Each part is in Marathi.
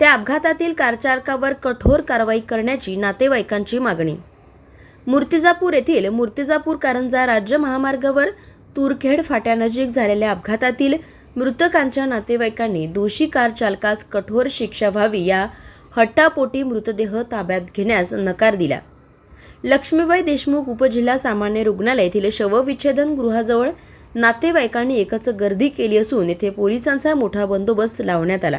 त्या अपघातातील कारचालकावर कठोर कारवाई करण्याची नातेवाईकांची मागणी. मूर्तिजापूर येथील मूर्तिजापूर कारंजा राज्य महामार्गावर तुरखेड फाट्यानजीक झालेल्या अपघातातील मृतकांच्या नातेवाईकांनी दोषी कार चालकास कठोर शिक्षा व्हावी या हट्टापोटी मृतदेह ताब्यात घेण्यास नकार दिला. लक्ष्मीबाई देशमुख उपजिल्हा सामान्य रुग्णालय येथील शवविच्छेदन गृहाजवळ नातेवाईकांनी एकच गर्दी केली असून येथे पोलिसांचा मोठा बंदोबस्त लावण्यात आला.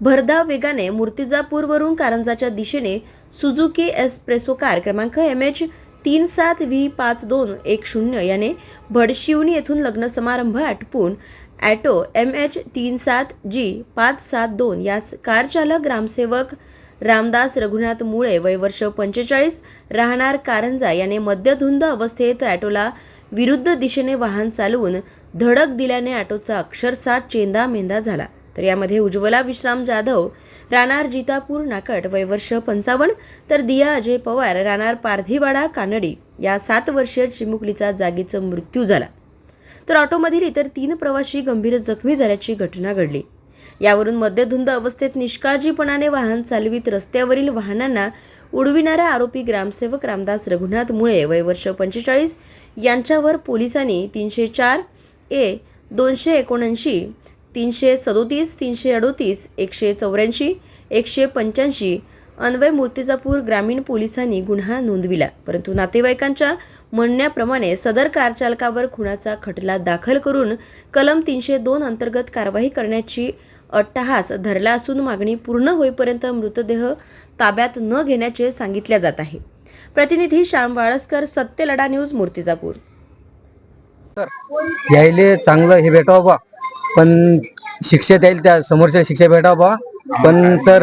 भरधाव वेगाने मूर्तिजापूरवरून कारंजाच्या दिशेने सुझुकी एसप्रेसो कार क्रमांक एम एच तीन सात व्ही पाच दोन एक शून्य याने भडशिवनी येथून लग्न समारंभ आटपून ॲटो एम एच तीन सात जी पाच सात दोन यास कारचालक ग्रामसेवक रामदास रघुनाथ मुळे वयवर्ष पंचेचाळीस राहणार कारंजा याने मद्यधुंद अवस्थेत ॲटोला विरुद्ध दिशेने वाहन चालवून धडक दिल्याने ॲटोचा अक्षरशः चेंदा मेंदा झाला. तर यामध्ये उज्ज्वला विश्राम जाधव राहणार जितापूर नाकट वयवर्ष पंचावन्न तर दिया अजय पवार राहणार पारधीवाडा कानडी या सात वर्षीय चिमुकलीचा जागीचा मृत्यू झाला. तर ऑटोमधील इतर तीन प्रवासी गंभीर जखमी झाल्याची घटना घडली. यावरून मद्यधुंद अवस्थेत निष्काळजीपणाने वाहन चालवित रस्त्यावरील वाहनांना उडविणारा आरोपी ग्रामसेवक रामदास रघुनाथ मुळे वयवर्ष पंचेचाळीस यांच्यावर पोलिसांनी तीनशे चार ए दोनशे एकोणऐंशी तीनशे सदोतीस तीनशे अडोतीस एकशे चौऱ्याऐंशी एकशे पंच्याऐंशी अन्वय मूर्तिजापूर ग्रामीण पोलिसांनी गुन्हा नोंदविला. परंतु नातेवाईकांच्या म्हणण्याप्रमाणे सदर कारचालकावर खुनाचा खटला दाखल करून कलम तीनशे दोन अंतर्गत कारवाई करण्याची अट्टहास धरला असून मागणी पूर्ण होईपर्यंत मृतदेह ताब्यात न घेण्याचे सांगितले जात आहे. प्रतिनिधी श्याम वाळसकर सत्य लढा न्यूज मूर्तिजापूर. यायले चांगलं हे भेटावं बा पण शिक्षा द्यायला त्या समोरच्या शिक्षा भेटावं बा पण सर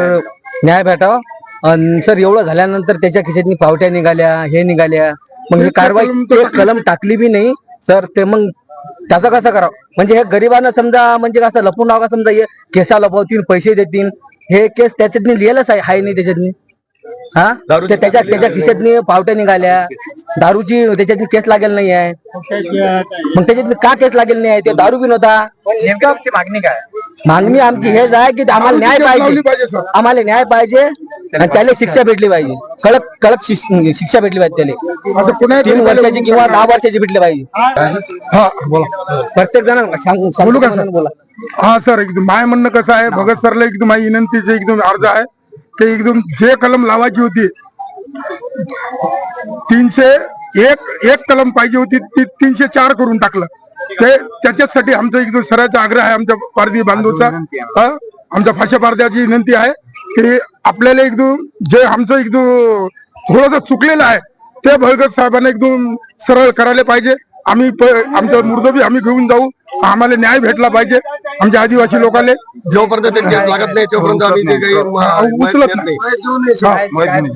न्याय भेटावा. आणि सर एवढं झाल्यानंतर त्याच्या खिशातनी पावट्या निघाल्या हे निघाल्या. मग ही कारवाई कलम टाकली बी नाही. सर ते मग त्याचं कसं करावं? म्हणजे हे गरिबांना समजा म्हणजे कसं लपून का समजा? हे केसा लपवतील पैसे देतील. हे केस त्याच्यातनी लिहिलंच आहे हाय नाही त्याच्यातनी. हा? ते त्याच्या त्याच्या खिशातनी पावट्या निघाल्या. दारूची त्याच्यातनी केस लागेल नाही आहे मग त्याच्यात का केस लागेल नाही आहे ते दारू बी नव्हता मागणी काय? मागणी आमची हेच आहे की आम्हाला न्याय पाहिजे. आम्हाला न्याय पाहिजे आणि त्याला शिक्षा भेटली पाहिजे. कडक कडक शिक्षा भेटली पाहिजे त्याला. असं पुन्हा तीन वर्षाची किंवा दहा वर्षाची भेटली पाहिजे. हा बोला. प्रत्येक जण सांगू बोलू का? बोला. हा सर एकदम माय म्हणणं कसं आहे भगत सरला एकदम माझी विनंतीचे एकदम अर्ज आहे. ते एकदम जे कलम लावायची होती तीनशे एक एक कलम पाहिजे होती ती तीनशे चार करून टाकलं. ते त्याच्यासाठी आमचा एकदम सराचा आग्रह आहे आमच्या पारधी बांधवचा आमच्या फाशा पारद्याची विनंती आहे की आपल्याला एकदम जे आमचं एकदम थोडस चुकलेलं आहे ते भगत साहेबांना एकदम सरळ करायला पाहिजे. आम्ही प- आमचं मुर्दबी आम्ही घेऊन जाऊ. आम्हाला न्याय भेटला पाहिजे. आमच्या आदिवासी लोकांना जोपर्यंत ते केस लागत नाही तोपर्यंत आम्ही ते काही म- उचलत नाही. माहिती नाही.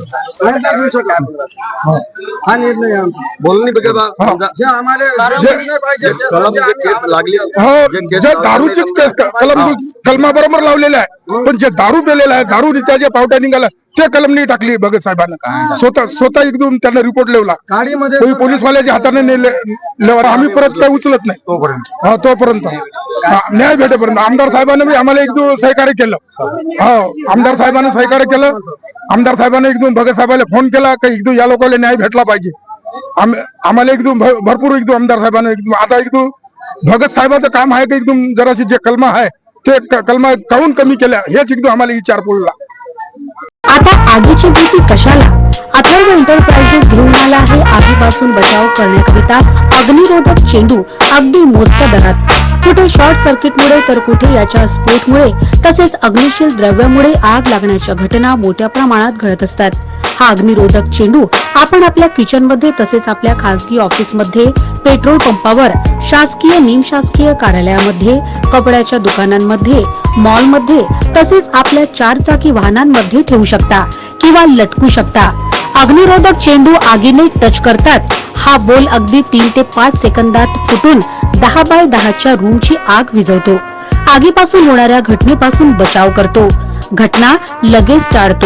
निर्णय बोलून नाही बघा बा. समजा, जे आम्हाला जे कलम जे केस लागली हो जे जे केस दारूचीच केस- कलम कलमा बरोबर लावलेला आहे. पण जे दारू पेलेला आहे दारू जे पावट्या निघाला ते कलम नाही टाकली भगत साहेबांना. स्वतः स्वतः एकदम त्यांना रिपोर्ट लिवला गाडीमध्ये पोलीसवाल्याच्या हाताने नेले आम्ही परत काही उचलत नाही. तोपर्यंत. हा तोपर्यंत. न्याय भेटेपर्यंत. आमदार साहेबांनी आम्हाला एकदम सहकार्य केलं. हो आमदार साहेबांनी सहकार्य केलं. आमदार साहेबांनी एकदम भगत साहेबांना फोन केला की एकदम या लोकांना न्याय भेटला पाहिजे. आम- आम्हाला एकदम भरपूर एकदम आमदार साहेबांना एकदम आता एकदम भगत साहेबाचं काम आहे की एकदम जराशी जे कलमा आहे ते कलमा काऊन कमी केल्या? हेच एकदम आम्हाला विचार पडला आता आगीची भीती कशाला? अथर्व एंटरप्राइजेस घेऊन आला आहे आगीपासून बचाव करण्याकरिता अग्निरोधक चेंडू अगदी मोजक्या दरात. कुठे शॉर्ट सर्किटमुळे तर कुठे याच्या स्फोटमुळे तसेच अग्निशील द्रव्यामुळे आग लागण्याच्या घटना मोठ्या प्रमाणात घडत असतात. हा अग्निरोधक चेंडू आपण आपल्या किचनमध्ये तसेच आपल्या खासगी ऑफिसमध्ये पेट्रोल पंपावर शासकीय निमशासकीय कार्यालयामध्ये कपड्याच्या दुकानांमध्ये मॉलमध्ये तसेच आपल्या चार चाकी वाहनांमध्ये ठेवू शकता किंवा लटकू शकता. अग्निरोधक चेंडू आगीने टच करतात. हा बोल अगदी तीन ते पाच सेकंदात फुटून दहा बाय दहाच्या रूमची आग विझवतो. आगीपासून होणाऱ्या घटनेपासून बचाव करतो. घटना लगेच टाळतो.